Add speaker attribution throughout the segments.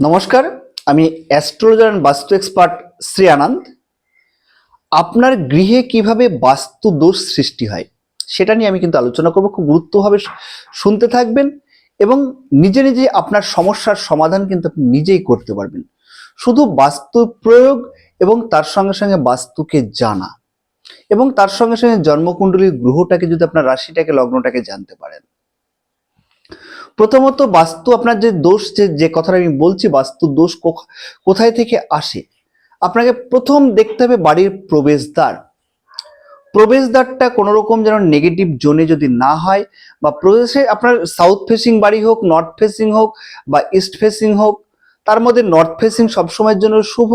Speaker 1: নমস্কার, আমি astrologer and vastu expert Shri Anand. আপনার গৃহে কীভাবে বাস্তু দোষ সৃষ্টি হয়, সেটা নিয়ে আমি কিন্তু আলোচনা করব। খুব গুরুত্বভাবে শুনতে থাকবেন এবং নিজে নিজে আপনার সমস্যার সমাধান কিন্তু আপনি নিজেই করতে পারবেন। শুধু বাস্তু প্রয়োগ এবং তার সঙ্গে সঙ্গে বাস্তুকে জানা এবং তার সঙ্গে সঙ্গে জন্মকুণ্ডলীর গ্রহটাকে যদি আপনার রাশিটাকে, লগ্নটাকে জানতে পারেন। প্রথমত বাস্তু আপনার যে দোষ, যে যে কথাটা আমি বলছি, বাস্তু দোষ কোথায় থেকে আসে? আপনাকে প্রথম দেখতে হবে বাড়ির প্রবেশদ্বার। প্রবেশদ্বারটা কোনো রকম যেন নেগেটিভ জোনে যদি না হয় বা প্রবেশে আপনার সাউথ ফেসিং বাড়ি হোক নর্থ ফেসিং হোক বা ইস্ট ফেসিং হোক, তার মধ্যে নর্থ ফেসিং সবসময়ের জন্য শুভ।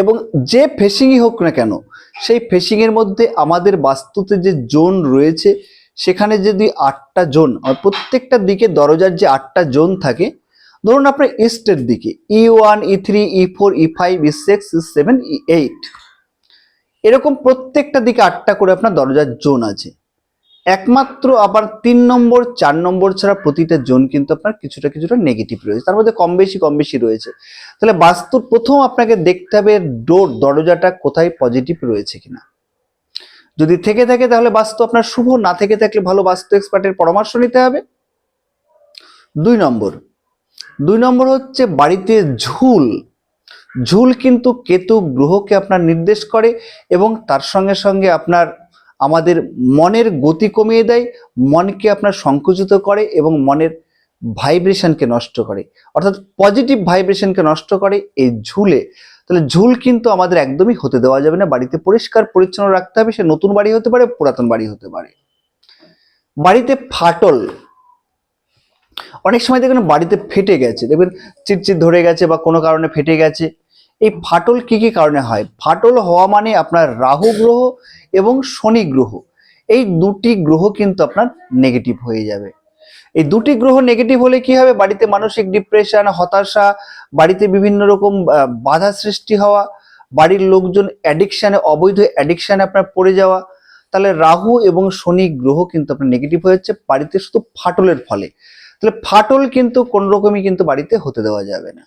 Speaker 1: এবং যে ফেসিংই হোক না কেন, সেই ফেসিংয়ের মধ্যে আমাদের বাস্তুতে যে জোন রয়েছে সেখানে যদি আটটা জোন আর প্রত্যেকটা দিকে দরজার যে আটটা জোন থাকে, ধরুন আপনার ইস্টের দিকে E one E three E four E five E six E seven E eight এরকম প্রত্যেকটা দিকে আটটা করে আপনার দরজার জোন আছে। একমাত্র আবার তিন নম্বর, চার নম্বর ছাড়া প্রতিটা জোন কিন্তু আপনার কিছুটা কিছুটা নেগেটিভ রয়েছে, তার মধ্যে কম বেশি কম বেশি রয়েছে। তাহলে বাস্তুর প্রথম আপনাকে দেখতে হবে ডোর দরজাটা কোথায় পজিটিভ রয়েছে কিনা। যদি থেকে থাকে তাহলে বাস্তু আপনার শুভ, না থেকে থাকলে ভালো বাস্তু এক্সপার্টের পরামর্শ নিতে হবে। দুই নম্বর দুই নম্বর হচ্ছে বাড়িতে ঝুল। ঝুল কিন্তু কেতু গ্রহকে আপনার নির্দেশ করে এবং তার সঙ্গে সঙ্গে আপনার, আমাদের মনের গতি কমিয়ে দেয়, মনকে আপনার সংকুচিত করে এবং মনের ভাইব্রেশনকে নষ্ট করে। অর্থাৎ পজিটিভ ভাইব্রেশনকে নষ্ট করে এই ঝুলে। তাহলে ঝুল কিন্তু আমাদের একদমই হতে দেওয়া যাবে না। বাড়িতে পরিষ্কার, পরিচ্ছন্ন রাখতে হবে। সে নতুন বাড়ি হতে পারে, পুরাতন বাড়ি হতে পারে। বাড়িতে ফাটল। অনেক সময় দেখবেন বাড়িতে ফেটে গেছে। দেখবেন চিটচিট ধরে গেছে বা কোনো কারণে ফেটে গেছে। এই ফাটল কি কি কারণে হয়? ফাটল হওয়া মানে আপনার রাহু গ্রহ এবং শনি গ্রহ। এই দুটি গ্রহ কিন্তু আপনার নেগেটিভ হয়ে যাবে। এই দুটি গ্রহ নেগেটিভ হলে কি হবে? বাড়িতে মানসিক ডিপ্রেশন হতাশা, বাড়িতে বিভিন্ন রকম বাধা সৃষ্টি হওয়া, বাড়ির লোকজন অ্যাডিকশানে অবৈধ অ্যাডিকশানে আপনার পড়ে যাওয়া, তাহলে রাহু এবং শনি গ্রহ কিন্তু আপনার নেগেটিভ হয়ে যাচ্ছে, বাড়িতে শুধু ফাটলের ফলে। তাহলে ফাটল কিন্তু কোন রকমই কিন্তু বাড়িতে হতে দেওয়া যাবে না।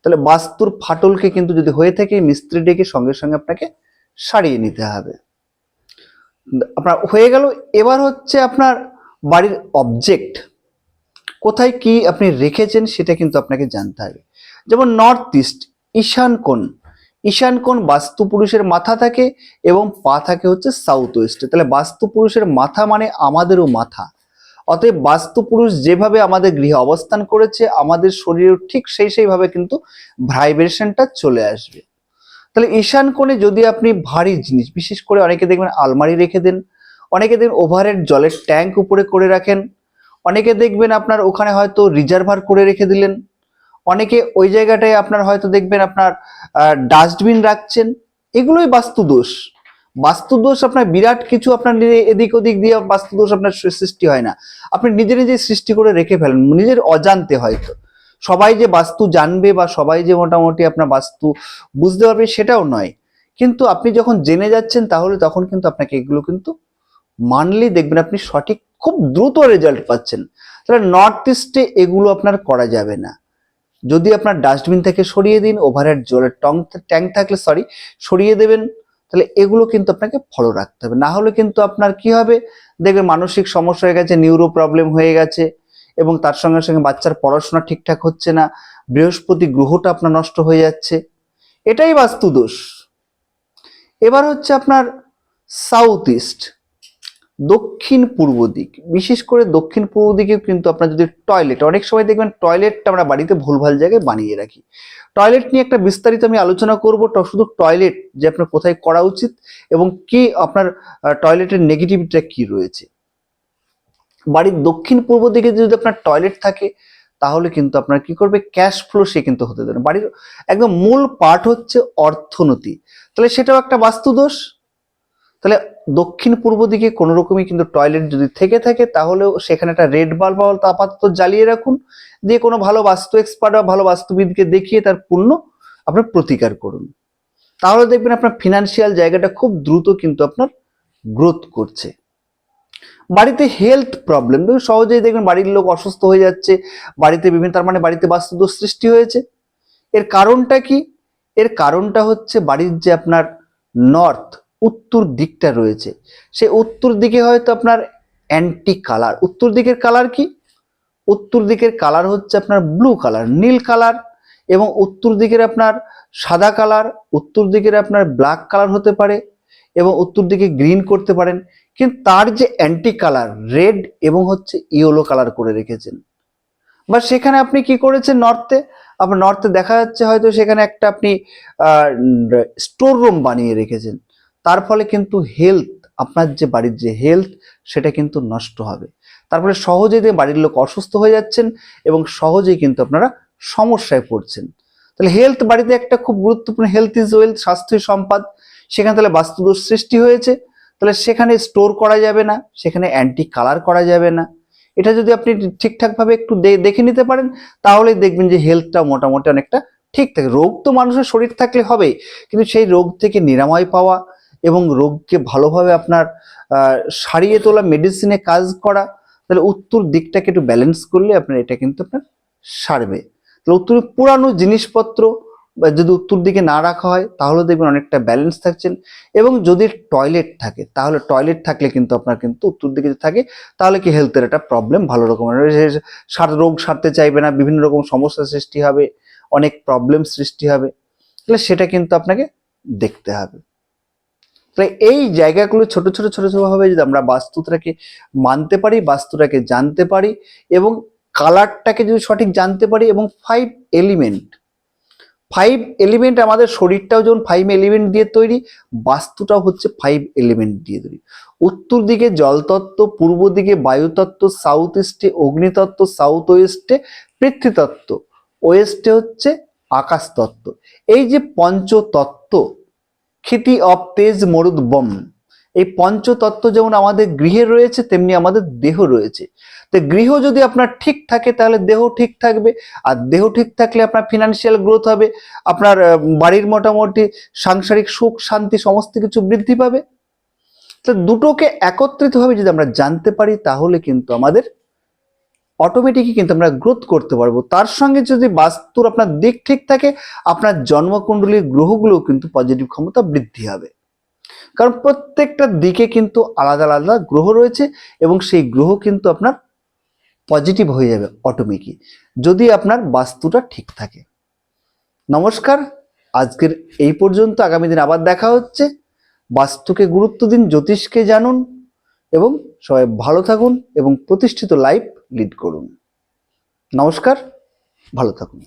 Speaker 1: তাহলে বাস্তুর ফাটলকে কিন্তু যদি হয়ে থাকে, মিস্ত্রি ডেকে সঙ্গে সঙ্গে আপনাকে সারিয়ে নিতে হবে। আপনার হয়ে গেল, এবার হচ্ছে আপনার বাড়ির অবজেক্ট কোথায় কি আপনি রেখেছেন সেটা কিন্তু আপনাকে জানতে হবে। যেমন নর্থ ইস্ট ঈশান কোণ। ঈশান কোণ বাস্তু পুরুষের মাথা থাকে এবং পা থাকে হচ্ছে সাউথ ওয়েস্টে তাহলে বাস্তু পুরুষের মাথা মানে আমাদেরও মাথা। অতএব বাস্তু পুরুষ যেভাবে আমাদের গৃহে অবস্থান করেছে, আমাদের শরীরেও ঠিক সেই সেইভাবে কিন্তু ভাইব্রেশনটা চলে আসবে। তাহলে ঈশান কোণে যদি আপনি ভারী জিনিস, বিশেষ করে অনেকে দেখবেন আলমারি রেখে দেন, অনেকে দেখবেন ওভারের জলের ট্যাঙ্ক উপরে করে রাখেন অনেকে দেখবেন আপনার ওখানে হয়তো রিজার্ভার করে রেখে দিলেন। অনেকে ওই জায়গাটায় আপনার হয়তো দেখবেন আপনার ডাস্টবিন রাখছেন। এগুলোই বাস্তু দোষ বাস্তু দোষ আপনার বিরাট কিছু আপনার এদিক ওদিক দিয়ে বাস্তু দোষ আপনার সৃষ্টি হয় না। আপনি নিজে নিজে সৃষ্টি করে রেখে ফেলেন, নিজের অজান্তে হয়তো। সবাই যে বাস্তু জানবে বা সবাই যে মোটামুটি আপনার বাস্তু বুঝতে পারবে সেটাও নয়। কিন্তু আপনি যখন জেনে যাচ্ছেন তাহলে তখন কিন্তু আপনাকে এগুলো কিন্তু মানলেই দেখবেন আপনি সঠিক খুব দ্রুত রেজাল্ট পাচ্ছেন। তাহলে নর্থ ইস্টে এগুলো আপনার করা যাবে না। যদি আপনার ডাস্টবিন থেকে সরিয়ে দিন ওভারহেড জলের টং ট্যাঙ্ক থাকলে সরি সরিয়ে দেবেন, তাহলে এগুলো কিন্তু আপনাকে ফলো রাখতে হবে। না হলে কিন্তু আপনার কি হবে? দেখবেন মানসিক সমস্যা হয়ে গেছে নিউরো প্রবলেম হয়ে গেছে, এবং তার সঙ্গে সঙ্গে বাচ্চার পড়াশোনা ঠিকঠাক হচ্ছে না, বৃহস্পতি গ্রহটা আপনার নষ্ট হয়ে যাচ্ছে। এটাই বাস্তু দোষ। এবার হচ্ছে আপনার সাউথ ইস্ট দক্ষিণ পূর্ব দিক। বিশেষ করে দক্ষিণ পূর্ব দিকে কিন্তু আপনার যদি টয়লেট অনেক সময় দেখবেন টয়লেটটা আমরা বাড়িতে ভুলভাল জায়গায় বানিয়ে রাখি। টয়লেট নিয়ে একটা বিস্তারিত আমি আলোচনা করব শুধু টয়লেট যে আপনার কোথায় করা উচিত এবং কি আপনার টয়লেটের নেগেটিভিটিটা কি রয়েছে। বাড়ির দক্ষিণ পূর্ব দিকে যদি আপনার টয়লেট থাকে, তাহলে কিন্তু আপনার কি করবে? ক্যাশ ফ্লো সে কিন্তু হতে দেবে। বাড়ির একদম মূল পার্ট হচ্ছে অর্থনীতি। তাহলে সেটাও একটা বাস্তু দোষ তাহলে দক্ষিণ পূর্ব দিকে কোনো রকমই কিন্তু টয়লেট যদি থেকে থাকে, তাহলেও সেখানে একটা রেড বাল্ব বলতে আপাতত জ্বালিয়ে রাখুন। দিয়ে কোনো ভালো বাস্তু এক্সপার্ট বা ভালো বাস্তুবিদকে দেখিয়ে তার পূর্ণ আপনার প্রতিকার করুন। তাহলে দেখবেন আপনার ফিনান্সিয়াল জায়গাটা খুব দ্রুত কিন্তু আপনার গ্রোথ করছে। বাড়িতে হেলথ প্রবলেম দেখুন সহজেই দেখবেন বাড়ির লোক অসুস্থ হয়ে যাচ্ছে, বাড়িতে বিভিন্ন, তার মানে বাড়িতে বাস্তুদোষ সৃষ্টি হয়েছে। এর কারণটা কি? এর কারণটা হচ্ছে বাড়ির যে আপনার নর্থ উত্তর দিকটা রয়েছে। সে উত্তর দিকে হয়তো আপনার অ্যান্টি কালার উত্তর দিকের কালার কি? উত্তর দিকের কালার হচ্ছে আপনার ব্লু কালার নীল কালার এবং উত্তর দিকের আপনার সাদা কালার উত্তর দিকের আপনার ব্ল্যাক কালার হতে পারে এবং উত্তর দিকে গ্রিন করতে পারেন। কিন্তু তার যে অ্যান্টি কালার রেড এবং হচ্ছে ইয়েলো কালার করে রেখেছেন। বা সেখানে আপনি কি করেছেন নর্থে আপনার নর্থে দেখা যাচ্ছে হয়তো সেখানে একটা আপনি স্টোর রুম বানিয়ে রেখেছেন। তার ফলে কিন্তু হেলথ আপনার যে বাড়ির যে হেলথ সেটা কিন্তু নষ্ট হবে। তারপরে সহজেই দিয়ে বাড়ির লোক অসুস্থ হয়ে যাচ্ছেন এবং সহজেই কিন্তু আপনারা সমস্যায় পড়ছেন। তাহলে হেলথ বাড়িতে একটা খুব গুরুত্বপূর্ণ হেলথ ইজ ওয়েলথ স্বাস্থ্যই সম্পদ। সেখানে তাহলে বাস্তুদোষ সৃষ্টি হয়েছে। তাহলে সেখানে স্টোর করা যাবে না, সেখানে অ্যান্টি কালার করা যাবে না। এটা যদি আপনি ঠিকঠাকভাবে একটু দেখে নিতে পারেন, তাহলেই দেখবেন যে হেলথটা মোটামুটি অনেকটা ঠিক থাকে। রোগ তো মানুষের শরীর থাকলে হবে কিন্তু সেই রোগ থেকে নিরাময় পাওয়া এবং রোগকে ভালোভাবে আপনার সারিয়ে তোলা মেডিসিনে কাজ করা, তাহলে উত্তর দিকটাকে একটু ব্যালেন্স করলে আপনার এটা কিন্তু আপনার সারবে। তাহলে উত্তরে পুরানো জিনিসপত্র যদি উত্তর দিকে না রাখা হয়, তাহলে দেখবেন অনেকটা ব্যালেন্স থাকছেন এবং যদি টয়লেট থাকে, তাহলে টয়লেট থাকলে কিন্তু আপনার কিন্তু উত্তর দিকে থাকে, তাহলে কি হেলথের একটা প্রবলেম ভালো রকমের। সার, রোগ সারতে চাইবে না, বিভিন্ন রকম সমস্যা সৃষ্টি হবে, অনেক প্রবলেম সৃষ্টি হবে। তাহলে সেটা কিন্তু আপনাকে দেখতে হবে। তাহলে এই জায়গাগুলো ছোট ছোট ছোট ছোট ভাবে যদি আমরা বাস্তুটাকে মানতে পারি, বাস্তুটাকে জানতে পারি এবং কালারটাকে যদি সঠিক জানতে পারি এবং ফাইভ এলিমেন্ট ফাইভ এলিমেন্ট আমাদের শরীরটাও যেমন ফাইভ এলিমেন্ট দিয়ে তৈরি, বাস্তুটাও হচ্ছে ফাইভ এলিমেন্ট দিয়ে তৈরি। উত্তর দিকে জলতত্ত্ব, পূর্ব দিকে বায়ুতত্ত্ব সাউথ ইস্টে অগ্নিতত্ত্ব সাউথ ওয়েস্টে পৃথ্বীতত্ত্ব ওয়েস্টে হচ্ছে আকাশতত্ত্ব। এই যে পঞ্চতত্ত্ব ক্ষিতি অপ তেজ মরুদ বম। এই পঞ্চতত্ত্ব যেমন আমাদের গৃহে রয়েছে, তেমনি আমাদের দেহ রয়েছে। তো গৃহ যদি আপনার ঠিক থাকে, তাহলে দেহ ঠিক থাকবে। আর দেহ ঠিক থাকলে আপনার ফিনান্সিয়াল গ্রোথ হবে, আপনার বাড়ির মোটামুটি সাংসারিক সুখ, শান্তি সমস্ত কিছু বৃদ্ধি পাবে। তো দুটোকে একত্রিতভাবে যদি আমরা জানতে পারি, তাহলে কিন্তু আমাদের অটোমেটিকই কিন্তু আমরা গ্রোথ করতে পারব। তার সঙ্গে যদি বাস্তুর আপনার দিক ঠিক থাকে, আপনার জন্মকুণ্ডলীর গ্রহগুলো কিন্তু পজিটিভ ক্ষমতা বৃদ্ধি হবে। কারণ প্রত্যেকটা দিকে কিন্তু আলাদা আলাদা গ্রহ রয়েছে এবং সেই গ্রহ কিন্তু আপনার পজিটিভ হয়ে যাবে অটোমেটিক যদি আপনার বাস্তুটা ঠিক থাকে। নমস্কার, আজকের এই পর্যন্ত। আগামী দিন আবার দেখা হচ্ছে। বাস্তুকে গুরুত্ব দিন, জ্যোতিষকে জানুন এবং সবাই ভালো থাকুন এবং প্রতিষ্ঠিত লাইফ লিড করুন। নমস্কার ভালো থাকুন।